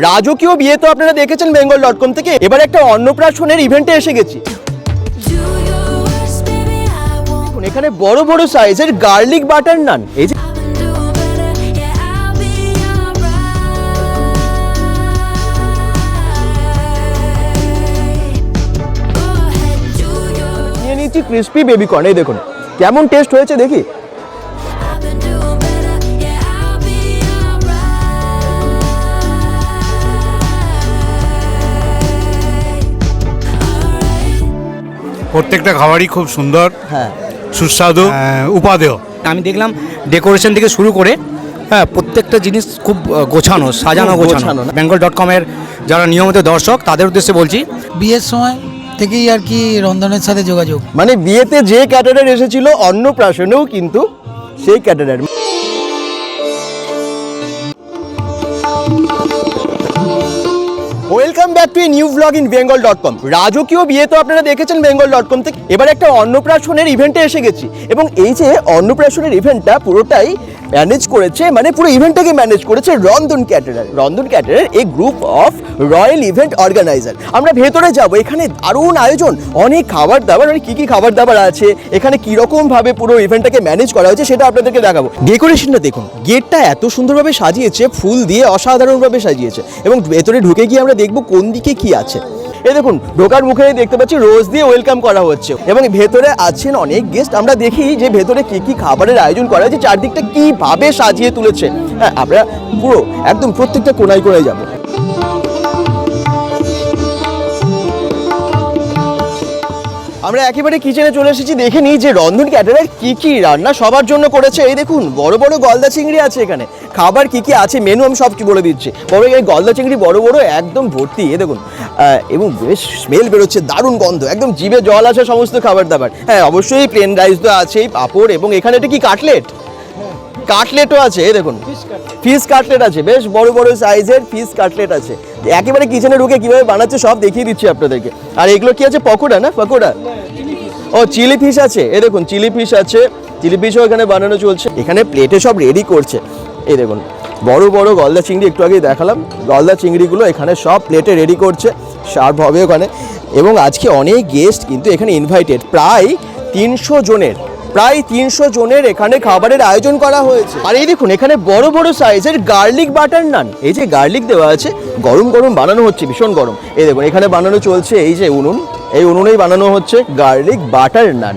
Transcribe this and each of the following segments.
রাজকীয় বিয়ে তো আপনারা দেখেছেন বেঙ্গল ডট কম থেকে। এবার একটা অন্নপ্রাশনের ইভেন্টে এসে গেছি। এখানে বড় বড় সাইজের গার্লিক বাটার নান এই যে নিচ্ছি ক্রিস্পি বেবি কর্ন এই দেখুন, কেমন টেস্ট হয়েছে দেখি। প্রত্যেকটা খাবারই খুব সুন্দর হ্যাঁ। সুস্বাদু আহ, উপাদেয়। আমি দেখলাম ডেকোরেশন থেকে শুরু করে হ্যাঁ প্রত্যেকটা জিনিস খুব গোছানো সাজানো গোছানো। গোছানো বেঙ্গল ডট কমের যারা নিয়মিত দর্শক তাদের উদ্দেশ্যে বলছি বিয়ের সময় থেকেই আর কি রন্ধনের সাথে যোগাযোগ। মানে বিয়েতে যে ক্যাটারার এসেছিল অন্নপ্রাশনেও কিন্তু সেই caterer welcome back to new blog in Bengal dot com রাজকীয় বিয়ে তো আপনারা দেখেছেন বেঙ্গল ডট কম থেকে। এবার একটা অন্নপ্রাশনের ইভেন্টে এসে গেছি। এবং এই যে অন্নপ্রাশনের ইভেন্টটা পুরোটাই ম্যানেজ করেছে মানে পুরো ইভেন্টটাকে ম্যানেজ করেছে রন্ধন ক্যাটারার রন্ধন ক্যাটারার এই group of royal event organiser আমরা ভেতরে যাব, এখানে দারুণ আয়োজন। অনেক খাবার দাবার মানে কী কী খাবার দাবার আছে, এখানে কীরকম ভাবে পুরো ইভেন্টটাকে ম্যানেজ করা হয়েছে সেটা আপনাদেরকে দেখাবো। ডেকোরেশনটা দেখুন, গেটটা এত সুন্দরভাবে সাজিয়েছে, ফুল দিয়ে অসাধারণভাবে সাজিয়েছে। এবং ভেতরে ঢুকে গিয়ে আমরা দেখব কোন দিকে কি আছে? এ দেখুন, ঢোকার মুখে দেখতে পাচ্ছি রোজ দিয়ে ওয়েলকাম করা হচ্ছে। এবং ভেতরে আছেন অনেক গেস্ট আমরা দেখি যে ভেতরে কি কি খাবারের আয়োজন করা হয়েছে, চারদিকটা কীভাবে সাজিয়ে তুলেছে। হ্যাঁ আমরা পুরো একদম প্রত্যেকটা কোনায় কোনায় যাব। আমরা একেবারে কিচেনে চলে এসেছি, দেখে নিই যে রন্ধন ক্যাটারার কি কি রান্না সবার জন্য করেছে। এই দেখুন, বড় বড় গলদা চিংড়ি আছে এখানে। খাবার কি কি আছে মেনু আমি সব বলে দিচ্ছি। বড় এই গলদা চিংড়ি বড় বড় একদম ভর্তি এ দেখুন। এবং বেশ স্মেল বেরোচ্ছে, দারুণ গন্ধ, একদম জিভে জল আছে সমস্ত খাবার দাবার। হ্যাঁ অবশ্যই প্লেন রাইস তো আছেই, পাঁপড়, এবং এখানে এটা কি কাটলেট কাটলেটও আছে এই দেখুন। ফিশ কাটলেট আছে বেশ বড় বড় সাইজের ফিশ কাটলেট আছে। একেবারে কিচেনে ঢুকে কীভাবে বানাচ্ছে সব দেখিয়ে দিচ্ছি আপনাদেরকে। আর এগুলো কি আছে পকোড়া না পকোড়া? ও চিলি ফিশ আছে এ দেখুন চিলি ফিশ আছে। চিলি ফিশও এখানে বানানো চলছে। এখানে প্লেটে সব রেডি করছে। এই দেখুন বড় বড় গলদা চিংড়ি একটু আগেই দেখালাম। গলদা চিংড়িগুলো এখানে সব প্লেটে রেডি করছে সার্ভ হবে ওখানে। এবং আজকে অনেক গেস্ট কিন্তু এখানে ইনভাইটেড প্রায় তিনশো জনের। প্রায় তিনশো জনের এখানে খাবারের আয়োজন করা হয়েছে। আর এই দেখুন, এখানে বড় বড় সাইজের গার্লিক বাটার নান। এই যে গার্লিক দেওয়া আছে, গরম গরম বানানো হচ্ছে, ভীষণ গরম। এই দেখুন, এখানে বানানো চলছে এই যে উনুন। এই উনুনেই বানানো হচ্ছে গার্লিক বাটার নান।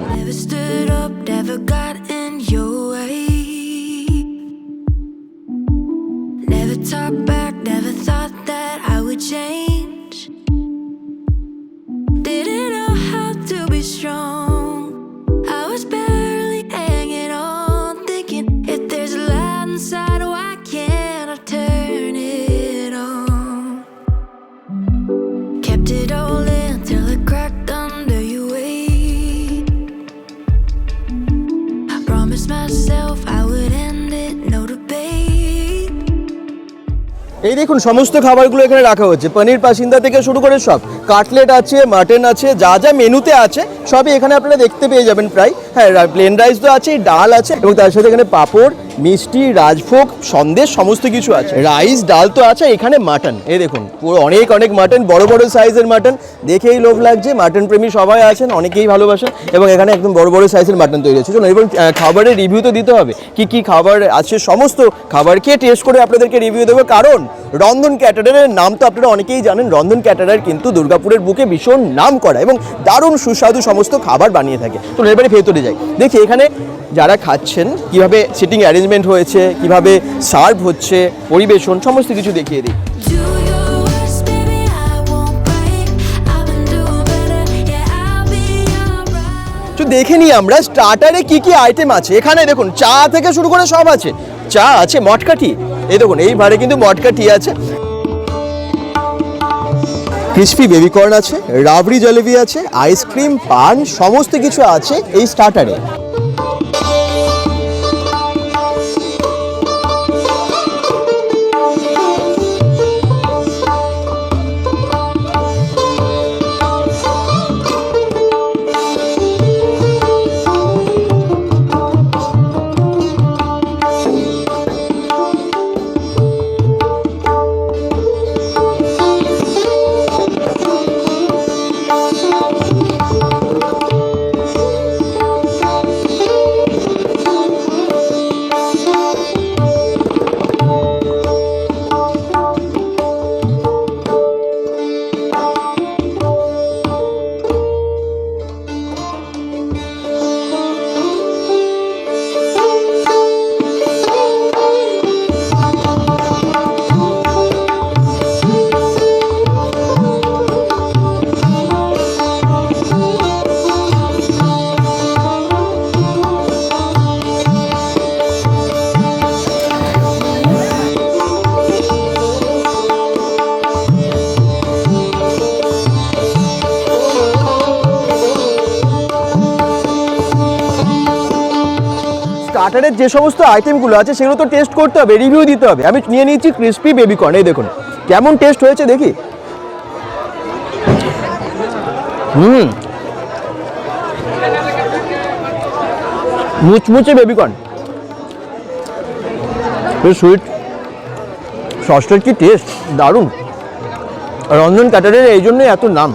দেখুন, সমস্ত খাবারগুলো এখানে রাখা হচ্ছে পনির, পাসিন্দা থেকে শুরু করে সব। কাটলেট আছে, মাটন আছে, যা যা মেনুতে আছে, সবই এখানে আপনারা দেখতে পেয়ে যাবেন প্রায়। হ্যাঁ প্লেন রাইস তো আছে, ডাল আছে, এবং তার সাথে এখানে পাঁপড় মিষ্টি, রাজভোগ, সন্দেশ, সমস্ত কিছু আছে। রাইস, ডাল তো আছে, এখানে মাটন। এই দেখুন, পুরো অনেক অনেক মাটন, বড় বড় সাইজের মাটন। দেখেই লোভ লাগছে মাটন প্রেমী সবাই আছেন, অনেকেই ভালোবাসেন, এবং এখানে একদম বড় বড় সাইজের মাটন তৈরি হচ্ছে চলুন এবং খাবারের রিভিউ তো দিতে হবে। কি কি খাবার আছে, সমস্ত খাবার খেয়ে টেস্ট করে আপনাদেরকে রিভিউ দেবো। কারণ, রন্ধন ক্যাটারারের নাম তো আপনারা অনেকেই জানেন, রন্ধন ক্যাটারার কিন্তু দুর্গাপুরের বুকে ভীষণ নাম করা এবং দারুণ সুস্বাদু সমস্ত খাবার বানিয়ে থাকে। তো এবারে ভেতরে যাই। দেখি, এখানে যারা খাচ্ছেন, কীভাবে সিটিং অ্যারেঞ্জমেন্ট হয়েছে কীভাবে সার্ভ হচ্ছে পরিবেশন সমস্ত কিছু দেখিয়ে দিই। দেখে নিই আমরা স্টার্টারে কি কি আইটেম আছে? এখানে দেখুন চা থেকে শুরু করে সব আছে। চা আছে মটকা টি এই দেখুন এই ভারে কিন্তু মটকা টি আছে। ক্রিসপি বেবি কর্ন আছে রাবড়ি জলেবি আছে আইসক্রিম পান সমস্ত কিছু আছে এই স্টার্টারে স্টার্টারের যে সমস্ত আইটেমগুলো আছে, সেগুলো তো টেস্ট করতে হবে রিভিউ দিতে হবে। আমি নিয়ে নিচ্ছি ক্রিস্পি বেবিকর্ন এই দেখুন। কেমন টেস্ট হয়েছে দেখি? হুম। মুচমুচে বেবিকর্ন সুইট সসটার কি টেস্ট দারুণ। রঞ্জন ক্যাটারের এই জন্যই এত নাম।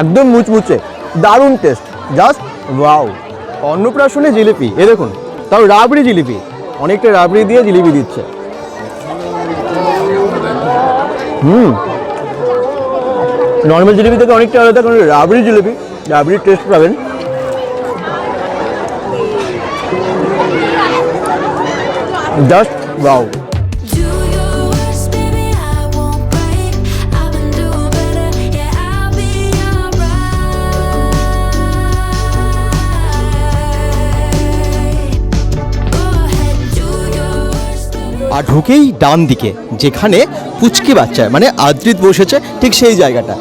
একদম মুচমুচে, দারুণ টেস্ট জাস্ট ওয়াও অন্নপ্রাশনে জিলিপি, এ দেখুন, তাও রাবড়ি জিলিপি, অনেকটা রাবড়ি দিয়ে জিলিপি দিচ্ছে। হুম। নর্মাল জিলিপি থেকে অনেকটা আলাদা, কারণ রাবড়ি জিলিপি রাবড়ির টেস্ট পাবেন। জাস্ট ওয়াও আর ঢুকেই ডান দিকে, যেখানে পুচকি বাচ্চা মানে আদ্রিত বসেছে ঠিক সেই জায়গাটা।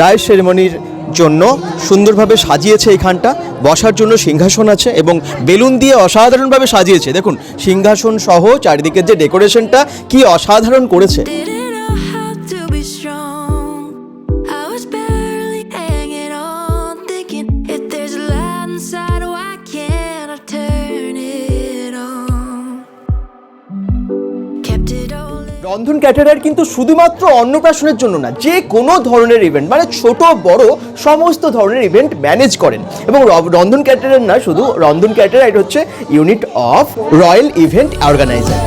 রায় সেরেমনির জন্য সুন্দরভাবে সাজিয়েছে এখানটা, বসার জন্য সিংহাসন আছে এবং বেলুন দিয়ে অসাধারণভাবে সাজিয়েছে। দেখুন, সিংহাসন সহ চারিদিকের যে ডেকোরেশনটা কি অসাধারণ করেছে। রন্ধন ক্যাটারার কিন্তু শুধুমাত্র অন্নপ্রাশনের জন্য না, যে কোনো ধরনের ইভেন্ট মানে ছোট, বড়, সমস্ত ধরনের ইভেন্ট ম্যানেজ করেন। এবং রন্ধন ক্যাটারার না, শুধু রন্ধন ক্যাটারার হচ্ছে unit of royal event organiser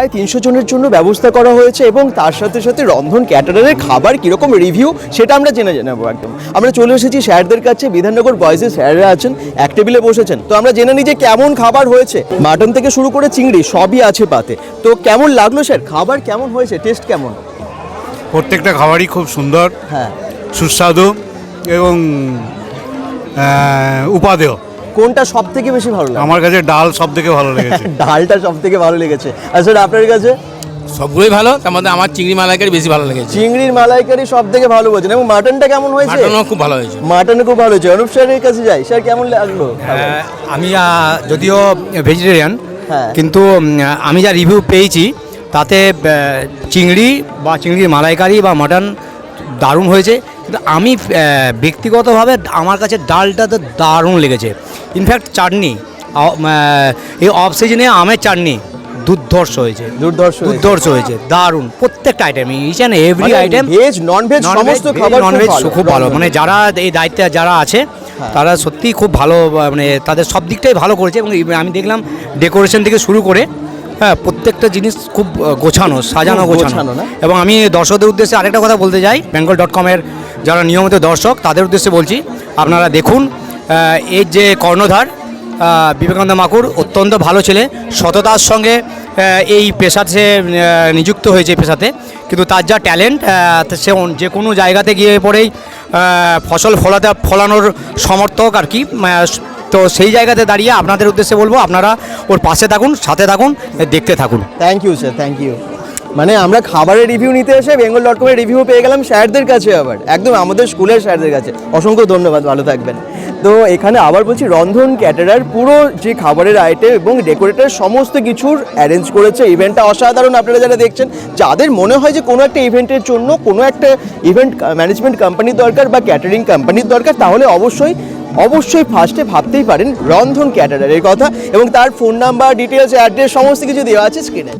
প্রায় তিনশো জনের জন্য ব্যবস্থা করা হয়েছে এবং তার সাথে সাথে রন্ধন ক্যাটারারের খাবার কীরকম রিভিউ সেটা আমরা জেনে নেব একদম। আমরা চলে এসেছি স্যারদের কাছে বিধাননগর বয়েজের স্যাররা আছেন এক টেবিলে বসেছেন। তো আমরা জেনে নিই যে কেমন খাবার হয়েছে। মাটন থেকে শুরু করে চিংড়ি সবই আছে পাতে। তো কেমন লাগল স্যার? খাবার কেমন হয়েছে? টেস্ট কেমন? প্রত্যেকটা খাবারই খুব সুন্দর হ্যাঁ। সুস্বাদু এবং উপাদেয়। কোনটা সব থেকে বেশি ভালো লাগে? আমার কাছে ডাল সব থেকে ভালো লেগেছে। ডালটা সব থেকে ভালো লেগেছে। স্যার আপনার কাছে? সবগুলোই ভালো তার মধ্যে আমার চিংড়ি মালাইকারি বেশি ভালো লেগেছে। চিংড়ির মালাইকারি সব থেকে ভালো বলছেন। এবং মাটনটা কেমন হয়েছে? মাটনও খুব ভালো হয়েছে। মাটন খুব ভালো হয়েছে। অনুপ স্যারের কাছে যাই। স্যার কেমন লাগল? হ্যাঁ, আমি যদিও ভেজিটেরিয়ান হ্যাঁ। কিন্তু আমি যা রিভিউ পেয়েছি তাতে চিংড়ি বা চিংড়ির মালাইকারি বা মাটন দারুণ হয়েছে। কিন্তু আমি ব্যক্তিগতভাবে আমার কাছে ডালটা তো দারুণ লেগেছে। ইনফ্যাক্ট চাটনি এই অফ সিজনে আমের চাটনি দুর্ধর্ষ হয়েছে। দুর্ধর্ষ দুর্ধর্ষ হয়েছে দারুণ প্রত্যেকটা item each and every item veg non veg সমস্ত খাবার নন ভেজ খুব ভালো মানে যারা এই দায়িত্বে যারা আছে হ্যাঁ। তারা সত্যিই খুব ভালো মানে তাদের সব দিকটাই ভালো করেছে এবং আমি দেখলাম ডেকোরেশন থেকে শুরু করে হ্যাঁ প্রত্যেকটা জিনিস খুব গোছানো সাজানো গোছানো। গোছানো এবং আমি দর্শকদের উদ্দেশ্যে আরেকটা কথা বলতে চাই বেঙ্গল ডট কমের যারা নিয়মিত দর্শক, তাদের উদ্দেশ্যে বলছি, আপনারা দেখুন এর যে কর্ণধার বিবেকানন্দ মাকুর, অত্যন্ত ভালো ছেলে, সততার সঙ্গে এই পেশাতে সে নিযুক্ত হয়েছে পেশাতে। কিন্তু তার যা ট্যালেন্ট সে যে কোনো জায়গাতে গিয়ে পরেই ফসল ফলাতে, ফলানোর সমর্থক আর কি তো সেই জায়গাতে দাঁড়িয়ে আপনাদের উদ্দেশ্যে বলব, আপনারা ওর পাশে থাকুন, সাথে থাকুন, দেখতে থাকুন। Thank you sir thank you মানে আমরা খাবারের রিভিউ নিতে এসে বেঙ্গল ডট কমের রিভিউ পেয়ে গেলাম স্যারদের কাছে আবার। একদম আমাদের স্কুলের স্যারদের কাছে। অসংখ্য ধন্যবাদ, ভালো থাকবেন। তো এখানে আবার বলছি, রন্ধন ক্যাটারার পুরো যে খাবারের আইটেম এবং ডেকোরেটর সমস্ত কিছুর অ্যারেঞ্জ করেছে। ইভেন্টটা অসাধারণ আপনারা যারা দেখছেন, যাদের মনে হয় যে কোনো একটা ইভেন্টের জন্য কোনো একটা ইভেন্ট ম্যানেজমেন্ট কোম্পানির দরকার বা ক্যাটারিং কোম্পানির দরকার, তাহলে অবশ্যই অবশ্যই ফার্স্টে ভাবতেই পারেন রন্ধন ক্যাটারারের কথা এবং তার ফোন নাম্বার ডিটেলস অ্যাড্রেস সমস্ত কিছু দেওয়া আছে স্ক্রিনে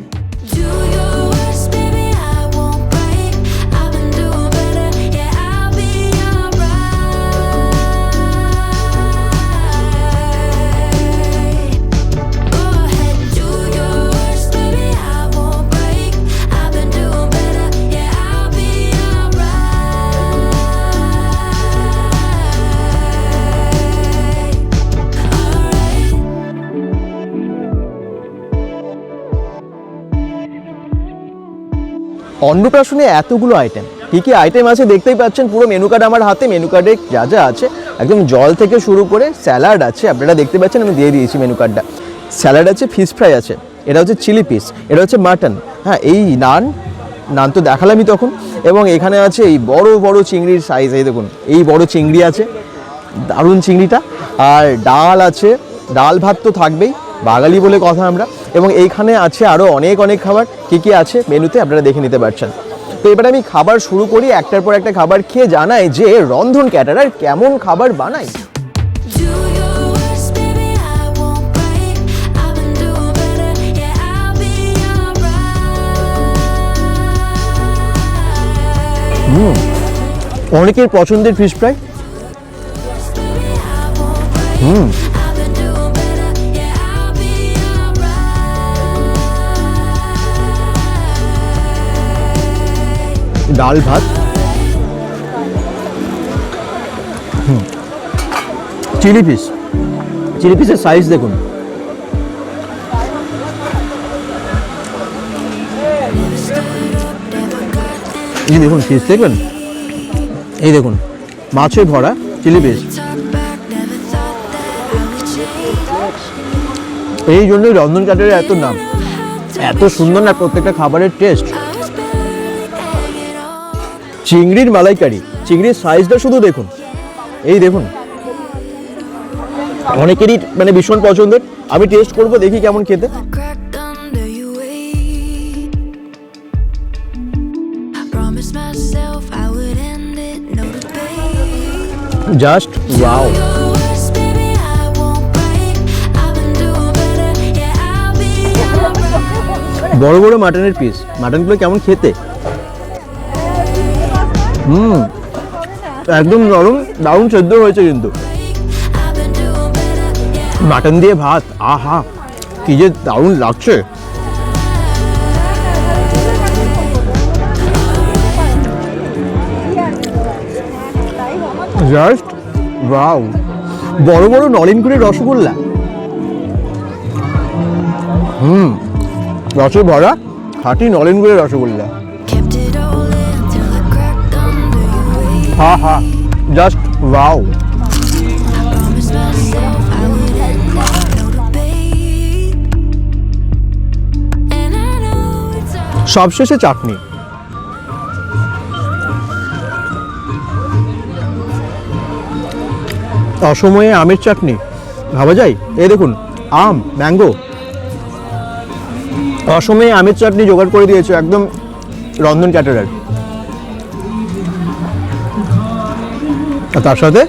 অন্নপ্রাশনে এতগুলো আইটেম কী কী আইটেম আছে দেখতেই পাচ্ছেন? পুরো মেনু কার্ড আমার হাতে। মেনু কার্ডে যা যা আছে। একদম জল থেকে শুরু করে স্যালাড আছে। আপনারা দেখতে পাচ্ছেন, আমি দিয়ে দিয়েছি মেনু কার্ডটা স্যালাড আছে ফিশ ফ্রাই আছে। এটা হচ্ছে চিলি পিস এটা হচ্ছে মাটন হ্যাঁ এই নান নান তো দেখালামই তখন। এবং এখানে আছে এই বড় বড় চিংড়ির সাইজ এই দেখুন, এই বড় চিংড়ি আছে। দারুণ চিংড়িটা। আর ডাল আছে। ডাল ভাত তো থাকবেই। বাঙালি বলে কথা আমরা। এবং এইখানে আছে আরও অনেক অনেক খাবার। কী কী আছে? মেনুতে আপনারা দেখে নিতে পারছেন। তো এবারে আমি খাবার শুরু করি একটার পর একটা খাবার খেয়ে জানাই যে রন্ধন ক্যাটারার কেমন খাবার বানায় অনেকের পছন্দের ফিশ ফ্রাই I ডাল ভাত। Chili piece. চিলি পিসের সাইজ দেখুন। এই দেখুন পিস দেখবেন? এই দেখুন মাছে ভরা চিলি পিস. এই জন্যই রন্ধন কাঠের এত নাম। এত সুন্দর না প্রত্যেকটা খাবারের টেস্ট চিংড়ির মালাইকারি। চিংড়ির সাইজটা শুধু দেখুন। এই দেখুন। অনেকেরই মানে ভীষণ পছন্দের। আমি টেস্ট করব, দেখি কেমন খেতে। জাস্ট ওয়াও বড় বড় মাটনের পিস মাটনগুলো কেমন খেতে? হুম। একদম নরম, দারুণ সেদ্ধ হয়েছে কিন্তু. মাটন দিয়ে ভাত, আহা, কি যে দারুণ লাগছে। জাস্ট ওয়াও বড় বড় নলেনগুড়ির রসগোল্লা। হুম রসে ভরা খাঁটি নলেনগুড়ির রসগোল্লা। হা হা জাস্ট ওয়াও. সবশেষে চাটনি। অসময়ে আমের চাটনি। ভাবা যায়? এই দেখুন, আম, ম্যাঙ্গো। অসময়ে আমের চাটনি জোগাড় করে দিয়েছে একদম রন্ধন ক্যাটারার। আর তার সাথে?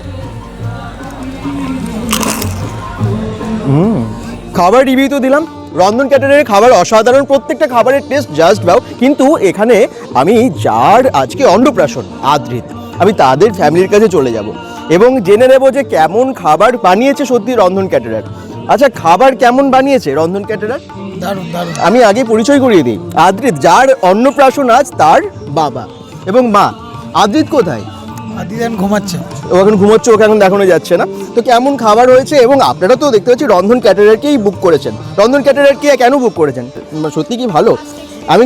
খাবার রিভিউ তো দিলাম। রন্ধন ক্যাটারের খাবার অসাধারণ। প্রত্যেকটা খাবারের টেস্ট জাস্ট ভাও কিন্তু এখানে আমি যার আজকে অন্নপ্রাশন আদ্রিত আমি তাদের ফ্যামিলির কাছে চলে যাব। এবং জেনে নেব যে কেমন খাবার বানিয়েছে সত্যি রন্ধন ক্যাটারার আচ্ছা খাবার কেমন বানিয়েছে রন্ধন ক্যাটারার আমি আগে পরিচয় করিয়ে দিই। আদ্রিত যার অন্নপ্রাশন আজ তার বাবা। এবং মা আদ্রিত কোথায়? আদিদান ঘুমাচ্ছে। ও এখন ঘুমোচ্ছে ওকে এখন দেখানো যাচ্ছে না। তো কেমন খাবার হয়েছে এবং আপনারা তো দেখতে পাচ্ছি রন্ধন ক্যাটারারকেই বুক করেছেন। রন্ধন ক্যাটারারকে কেন বুক করেছেন? সত্যি কি ভালো? আমি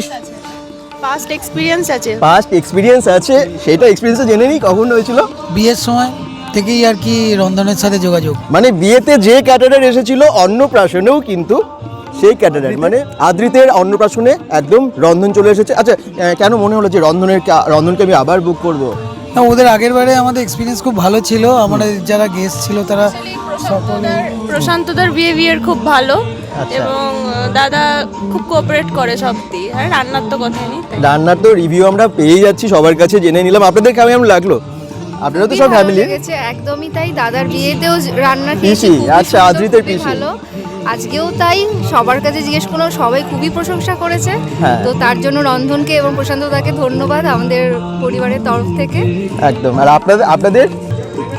পাস্ট এক্সপিরিয়েন্স আছে। ফার্স্ট এক্সপিরিয়েন্স আছে। সেটা এক্সপিরিয়েন্সে জেনে নিই কখন হয়েছিল? বিয়ের সময় থেকেই আর কি রন্ধনের সাথে যোগাযোগ। মানে বিয়েতে যে ক্যাটারার এসেছিল অন্নপ্রাশনেও কিন্তু সেই ক্যাটারার। মানে আদ্রিতের অন্নপ্রাশনে একদম রন্ধন চলে এসেছে। আচ্ছা কেন মনে হলো যে রন্ধনের রন্ধনকে আমি আবার বুক করব? না ওদের আগের বারে আমাদের এক্সপিরিয়েন্স খুব ভালো ছিল। আমাদের যারা গেস্ট ছিল তারা সকলে প্রশান্তদার বিহেভিয়ার খুব ভালো আচ্ছা। এবং দাদা খুব কোঅপারেট করে সব দিয়ে আর রান্নার তো কথাই নেই রান্নার তো রিভিউ আমরা পেয়ে যাচ্ছি সবার কাছে জেনে নিলাম। আপনাদের কেমন লাগল? আপনারা তো সব ফ্যামিলি একদমই তাই। দাদার বিয়েতেও রান্না পিসি, খেয়েছি আচ্ছা, আদ্রিতের পিসি। ভালো। আজকেও তাই সবার কাছে জিজ্ঞেস করলাম সবাই খুবই প্রশংসা করেছে। হ্যাঁ। তো তার জন্য রন্ধনকে এবং প্রশান্ত দাকে ধন্যবাদ আমাদের পরিবারের তরফ থেকে। একদম। আর আপনাদের আপনাদের?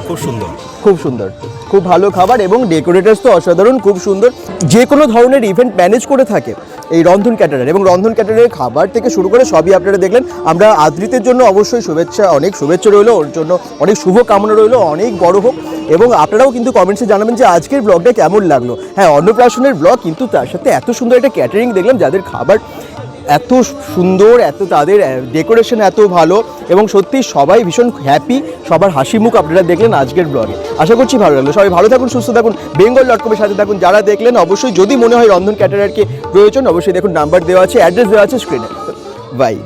খুব সুন্দর। খুব সুন্দর। খুব ভালো খাবার এবং ডেকোরেটার্স তো অসাধারণ, খুব সুন্দর। যে কোনো ধরনের ইভেন্ট ম্যানেজ করে থাকে এই রন্ধন ক্যাটারার এবং রন্ধন ক্যাটারের খাবার থেকে শুরু করে সবই আপনারা দেখলেন। আমরা আদ্রিতের জন্য অবশ্যই শুভেচ্ছা, অনেক শুভেচ্ছা রইল, ওর জন্য অনেক শুভ কামনা রইল, অনেক বড় হোক। এবং আপনারাও কিন্তু কমেন্টসে জানাবেন যে আজকের ব্লগটা কেমন লাগল। হ্যাঁ অন্নপ্রাশনের ব্লগ কিন্তু তার সাথে এত সুন্দর একটা ক্যাটারিং দেখলাম, যাদের খাবার এত সুন্দর, এত তাদের ডেকোরেশন এত ভালো এবং সত্যি সবাই ভীষণ হ্যাপি সবার হাসি মুখ আপনারা দেখলেন আজকের ব্লগে আশা করছি ভালো লাগল। সবাই ভালো থাকুন, সুস্থ থাকুন বেঙ্গল ডট কমের সাথে থাকুন। যারা দেখলেন, অবশ্যই যদি মনে হয় রন্ধন ক্যাটারারকে প্রয়োজন, অবশ্যই দেখুন নাম্বার দেওয়া আছে অ্যাড্রেস দেওয়া আছে স্ক্রিনে বাই